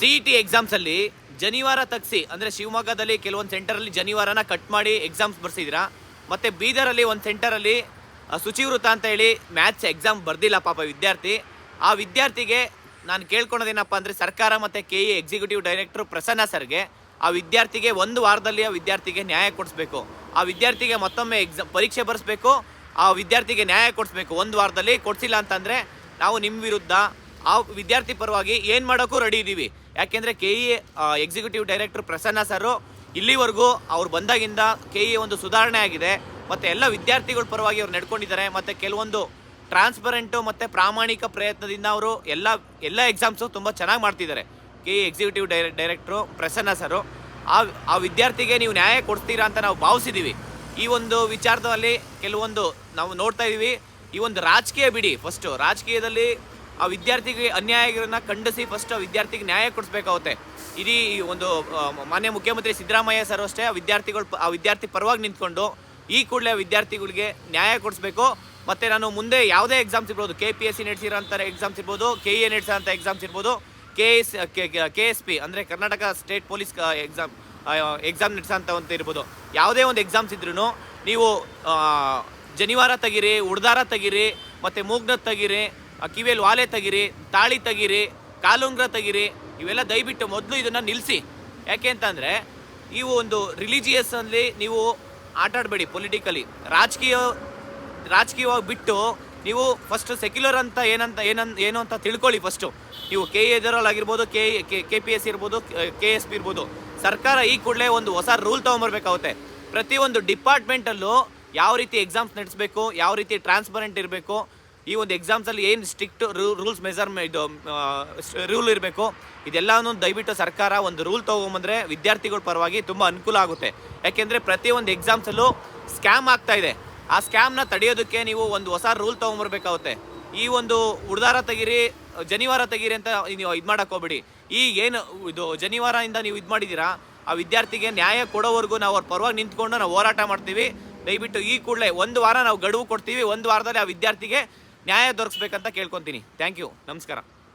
C E T ಎಕ್ಸಾಮ್ಸಲ್ಲಿ ಜನಿವಾರ ತಗ್ಸಿ, ಅಂದರೆ ಶಿವಮೊಗ್ಗದಲ್ಲಿ ಕೆಲವೊಂದು ಸೆಂಟರಲ್ಲಿ ಜನಿವಾರನ ಕಟ್ ಮಾಡಿ ಎಕ್ಸಾಮ್ಸ್ ಬರ್ಸಿದ್ದೀರಾ ಮತ್ತು ಬೀದರಲ್ಲಿ ಒಂದು ಸೆಂಟರಲ್ಲಿ ಶುಚಿವೃತ ಅಂತ ಹೇಳಿ ಮ್ಯಾಥ್ಸ್ ಎಕ್ಸಾಮ್ ಬರ್ದಿಲ್ಲ ಪಾಪ ವಿದ್ಯಾರ್ಥಿ. ಆ ವಿದ್ಯಾರ್ಥಿಗೆ ನಾನು ಕೇಳ್ಕೊಳೋದೇನಪ್ಪ ಅಂದರೆ ಸರ್ಕಾರ ಮತ್ತು K E executive director Prasanna ಸರ್ಗೆ ಆ ವಿದ್ಯಾರ್ಥಿಗೆ ಒಂದು ವಾರದಲ್ಲಿ ಆ ವಿದ್ಯಾರ್ಥಿಗೆ ನ್ಯಾಯ ಕೊಡಿಸ್ಬೇಕು. ಆ ವಿದ್ಯಾರ್ಥಿಗೆ ಮತ್ತೊಮ್ಮೆ ಎಕ್ಸಾಮ್ ಪರೀಕ್ಷೆ ಬರೆಸ್ಬೇಕು. ಆ ವಿದ್ಯಾರ್ಥಿಗೆ ನ್ಯಾಯ ಕೊಡಿಸ್ಬೇಕು. ಒಂದು ವಾರದಲ್ಲಿ ಕೊಡಿಸಿಲ್ಲ ಅಂತಂದರೆ ನಾವು ನಿಮ್ಮ ವಿರುದ್ಧ ಆ ವಿದ್ಯಾರ್ಥಿ ಪರವಾಗಿ ಏನು ಮಾಡೋಕ್ಕೂ ರೆಡಿ ಇದ್ದೀವಿ ಯಾಕೆಂದರೆ K E executive director Prasanna sir ಇಲ್ಲಿವರೆಗೂ ಅವ್ರು ಬಂದಾಗಿಂದ ಕೆ ಇ ಒಂದು ಸುಧಾರಣೆ ಆಗಿದೆ. ಮತ್ತು ಎಲ್ಲ ವಿದ್ಯಾರ್ಥಿಗಳ ಪರವಾಗಿ ಅವ್ರು ನಡ್ಕೊಂಡಿದ್ದಾರೆ. ಮತ್ತು ಕೆಲವೊಂದು ಟ್ರಾನ್ಸ್ಪರೆಂಟು ಮತ್ತು ಪ್ರಾಮಾಣಿಕ ಪ್ರಯತ್ನದಿಂದ ಅವರು ಎಲ್ಲ ಎಲ್ಲ ಎಕ್ಸಾಮ್ಸು ತುಂಬ ಚೆನ್ನಾಗಿ ಮಾಡ್ತಿದ್ದಾರೆ. ಕೆ ಇ ಎಕ್ಸಿಕ್ಯೂಟಿವ್ ಡೈರೆ ಡೈರೆಕ್ಟ್ರು ಪ್ರಸನ್ನ ಸರು ಆ ಆ ವಿದ್ಯಾರ್ಥಿಗೆ ನೀವು ನ್ಯಾಯ ಕೊಡ್ತೀರಾ ಅಂತ ನಾವು ಭಾವಿಸಿದ್ದೀವಿ ಈ ಒಂದು ವಿಚಾರದಲ್ಲಿ ಕೆಲವೊಂದು ನಾವು ನೋಡ್ತಾ ಇದ್ದೀವಿ ಈ ಒಂದು ರಾಜಕೀಯ ಬಿಡಿ ಫಸ್ಟು ರಾಜಕೀಯದಲ್ಲಿ ಆ ವಿದ್ಯಾರ್ಥಿಗೆ ಅನ್ಯಾಯ ಆಗಿರೋದನ್ನ ಖಂಡಿಸಿ ಫಸ್ಟ್ ಆ ವಿದ್ಯಾರ್ಥಿಗೆ ನ್ಯಾಯ ಕೊಡಿಸ್ಬೇಕಾಗುತ್ತೆ. ಇಡೀ ಒಂದು ಮಾನ್ಯ ಮುಖ್ಯಮಂತ್ರಿ ಸಿದ್ದರಾಮಯ್ಯ ಸರ್ ಅಷ್ಟೇ ಆ ವಿದ್ಯಾರ್ಥಿಗಳು, ಆ ವಿದ್ಯಾರ್ಥಿ ಪರವಾಗಿ ನಿಂತ್ಕೊಂಡು ಈ ಕೂಡಲೇ ವಿದ್ಯಾರ್ಥಿಗಳಿಗೆ ನ್ಯಾಯ ಕೊಡಿಸ್ಬೇಕು. ಮತ್ತು ನಾನು ಮುಂದೆ ಯಾವುದೇ ಎಕ್ಸಾಮ್ಸ್ ಇರ್ಬೋದು ಕೆ ಪಿ ಎಸ್ ಸಿ ನಡೆಸಿರೋಂಥ ಎಕ್ಸಾಮ್ಸ್ ಇರ್ಬೋದು ಕೆ ಎ ನಡೆಸೋಂಥ ಎಕ್ಸಾಮ್ಸ್ ಇರ್ಬೋದು K S K S P ಅಂದರೆ Karnataka state police exam exam ನಡೆಸೋಂಥ ಇರ್ಬೋದು. ಯಾವುದೇ ಒಂದು ಎಕ್ಸಾಮ್ಸ್ ಇದ್ರೂ ನೀವು ಜನಿವಾರ ತೆಗೀರಿ, ಉಡ್ದಾರ ತೆಗೀರಿ, ಮತ್ತು ಮೂಗ್ನ ತೆಗಿರಿ ಕಿವಿಯಲ್ಲಿ ವಾಲೆ ತೆಗಿರಿ, ತಾಳಿ ತೆಗಿರಿ, ಕಾಲುಂಗ್ರ ತೆಗಿರಿ, ಇವೆಲ್ಲ ದಯವಿಟ್ಟು ಮೊದಲು ಇದನ್ನು ನಿಲ್ಲಿಸಿ ಯಾಕೆ ಅಂತಂದರೆ ನೀವು ಒಂದು ರಿಲಿಜಿಯಸ್ಸಲ್ಲಿ ನೀವು ಆಟಾಡಬೇಡಿ ಪೊಲಿಟಿಕಲಿ ರಾಜಕೀಯ, ರಾಜಕೀಯವಾಗಿ ಬಿಟ್ಟು ನೀವು ಫಸ್ಟ್ ಸೆಕ್ಯುಲರ್ ಅಂತ ಏನಂತ ಏನಂತ, ಏನು ಅಂತ ತಿಳ್ಕೊಳ್ಳಿ ಫಸ್ಟು ನೀವು ಕೆ ಎದರಲ್ಲಾಗಿರ್ಬೋದು ಕೆ ಕೆ ಪಿ ಎಸ್ ಇರ್ಬೋದು ಕೆ ಎಸ್ ಪಿ ಇರ್ಬೋದು. ಸರ್ಕಾರ ಈ ಕೂಡಲೇ ಒಂದು ಹೊಸ ರೂಲ್ ತೊಗೊಂಬರ್ಬೇಕಾಗುತ್ತೆ. ಪ್ರತಿಯೊಂದು ಡಿಪಾರ್ಟ್ಮೆಂಟಲ್ಲೂ ಯಾವ ರೀತಿ ಎಕ್ಸಾಮ್ಸ್ ನಡೆಸಬೇಕು, ಯಾವ ರೀತಿ ಟ್ರಾನ್ಸ್ಪರೆಂಟ್ ಇರಬೇಕು ಈ ಒಂದು ಎಕ್ಸಾಮ್ಸಲ್ಲಿ ಏನು ಸ್ಟ್ರಿಕ್ಟ್ ರೂಲ್ಸ್ ಮೆಸರ್ ಇದು ರೂಲ್ ಇರಬೇಕು, ಇದೆಲ್ಲನೂ ದಯವಿಟ್ಟು ಸರ್ಕಾರ ಒಂದು ರೂಲ್ ತೊಗೊಂಬಂದ್ರೆ ವಿದ್ಯಾರ್ಥಿಗಳ ಪರವಾಗಿ ತುಂಬ ಅನುಕೂಲ ಆಗುತ್ತೆ. ಯಾಕೆಂದರೆ ಪ್ರತಿಯೊಂದು ಎಕ್ಸಾಮ್ಸಲ್ಲೂ ಸ್ಕ್ಯಾಮ್ ಆಗ್ತಾ ಇದೆ. ಆ ಸ್ಕ್ಯಾಮ್ನ ತಡೆಯೋದಕ್ಕೆ ನೀವು ಒಂದು ಹೊಸ ರೂಲ್ ತೊಗೊಂಬರ್ಬೇಕಾಗುತ್ತೆ. ಈ ಒಂದು ಉಡ್ದಾರ ತೆಗಿರಿ, ಜನಿವಾರ ತೆಗಿರಿ ಅಂತ ನೀವು ಇದು ಮಾಡಕ್ಕೆ ಹೋಗ್ಬಿಡಿ. ಈ ಏನು ಇದು ಜನಿವಾರದಿಂದ ನೀವು ಇದು ಮಾಡಿದ್ದೀರಾ ಆ ವಿದ್ಯಾರ್ಥಿಗೆ ನ್ಯಾಯ ಕೊಡೋವರೆಗೂ ನಾವು ಅವ್ರ ಪರವಾಗಿ ನಿಂತ್ಕೊಂಡು ನಾವು ಹೋರಾಟ ಮಾಡ್ತೀವಿ. ದಯವಿಟ್ಟು ಈ ಕೂಡಲೇ ಒಂದು ವಾರ ನಾವು ಗಡುವು ಕೊಡ್ತೀವಿ, ಒಂದು ವಾರದಲ್ಲಿ ಆ ವಿದ್ಯಾರ್ಥಿಗೆ ನ್ಯಾಯ ದೊರಕಿಸ್ಬೇಕಂತ ಕೇಳ್ಕೊತೀನಿ. ಥ್ಯಾಂಕ್ ಯು ನಮಸ್ಕಾರ.